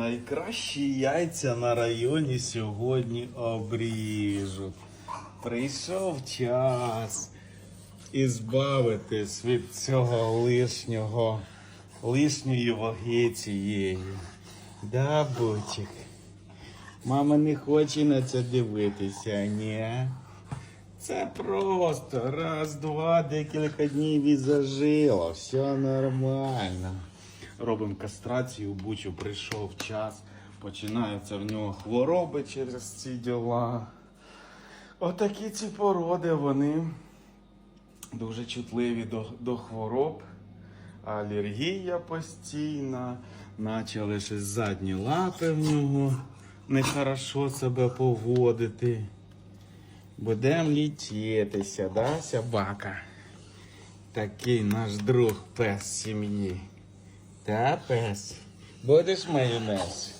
Найкращі яйця на районі сьогодні обріжуть. Прийшов час ізбавитись від цього лишнього, лишньої ваги цієї. Да, бутик. Мама не хоче на це дивитися, ні. Це просто раз, два, декілька днів і зажило. Все нормально. Робимо кастрацію, бучу прийшов час. Починаються в нього хвороби через ці діла. Отакі ці породи, вони дуже чутливі до, до хвороб. Алергія постійна, почали щось задні лапи в нього нехорошо себе поводити. Будем літітися, да, собака? Такий наш друг пес сім'ї. Tá, peça. Boa desse manhã, Messi.